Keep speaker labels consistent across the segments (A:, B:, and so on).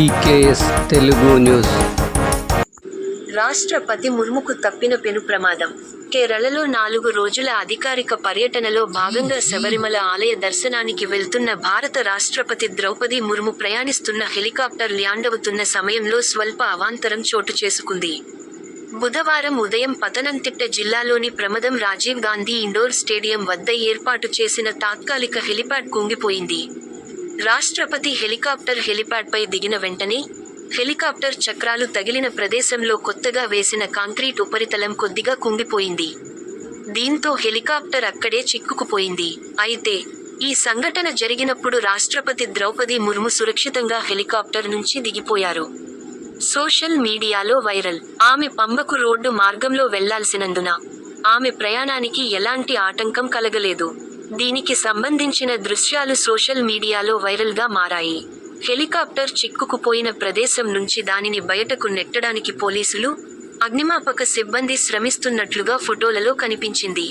A: EKS Telugu news
B: రాష్ట్రపతి ముర్ముకు తప్పిన పెను ప్రమాదం. కేరళలో నాలుగు రోజుల అధికారిక పర్యటనలో భాగంగా శబరిమల ఆలయ దర్శనానికి వెళ్తున్న భారత రాష్ట్రపతి ద్రౌపది ముర్ము ప్రయాణిస్తున్న హెలికాప్టర్ ల్యాండవుతున్న సమయంలో స్వల్ప అవాంతరం చోటు చేసుకుంది. బుధవారం ఉదయం పతనంతిట్ట జిల్లాలోని ప్రమదం రాజీవ్ గాంధీ ఇండోర్ స్టేడియం వద్ద ఏర్పాటు చేసిన తాత్కాలిక హెలిప్యాడ్ కుంగిపోయింది. రాష్ట్రపతి హెలికాప్టర్ హెలిప్యాడ్పై దిగిన వెంటనే హెలికాప్టర్ చక్రాలు తగిలిన ప్రదేశంలో కొత్తగా వేసిన కాంక్రీట్ ఉపరితలం కొద్దిగా కుంగిపోయింది. దీంతో హెలికాప్టర్ అక్కడే చిక్కుకుపోయింది. అయితే ఈ సంఘటన జరిగినప్పుడు రాష్ట్రపతి ద్రౌపది ముర్ము సురక్షితంగా హెలికాప్టర్ నుంచి దిగిపోయారు. సోషల్ మీడియాలో వైరల్. ఆమె పంబకు రోడ్డు మార్గంలో వెళ్ళాల్సినందున ఆమె ప్రయాణానికి ఎలాంటి ఆటంకం కలగలేదు. దీనికి సంబంధించిన దృశ్యాలు సోషల్ మీడియాలో వైరల్గా మారాయి. హెలికాప్టర్ చిక్కుకుపోయిన ప్రదేశం నుంచి దానిని బయటకు నెట్టడానికి పోలీసులు అగ్నిమాపక సిబ్బంది శ్రమిస్తున్నట్లుగా ఫోటోలలో కనిపించింది.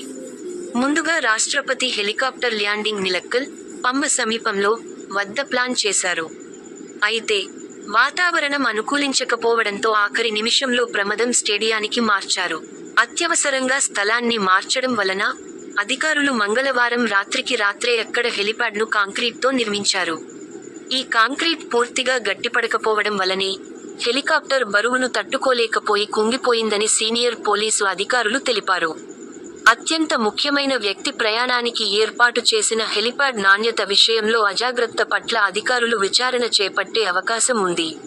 B: ముందుగా రాష్ట్రపతి హెలికాప్టర్ ల్యాండింగ్ నిలక్కల్ పంబ సమీపంలో వద్ద ప్లాన్ చేశారు. అయితే వాతావరణం అనుకూలించకపోవడంతో ఆఖరి నిమిషంలో ప్రమదం స్టేడియానికి మార్చారు. అత్యవసరంగా స్థలాన్ని మార్చడం వలన అధికారులు మంగళవారం రాత్రికి రాత్రే ఎక్కడ హెలిప్యాడ్ను కాంక్రీట్తో నిర్మించారు. ఈ కాంక్రీట్ పూర్తిగా గట్టిపడకపోవడం వలనే హెలికాప్టర్ బరువును తట్టుకోలేకపోయి కుంగిపోయిందని సీనియర్ పోలీసు అధికారులు తెలిపారు. అత్యంత ముఖ్యమైన వ్యక్తి ప్రయాణానికి ఏర్పాటు చేసిన హెలిప్యాడ్ నాణ్యత విషయంలో అజాగ్రత్త పట్ల అధికారులు విచారణ చేపట్టే అవకాశం ఉంది.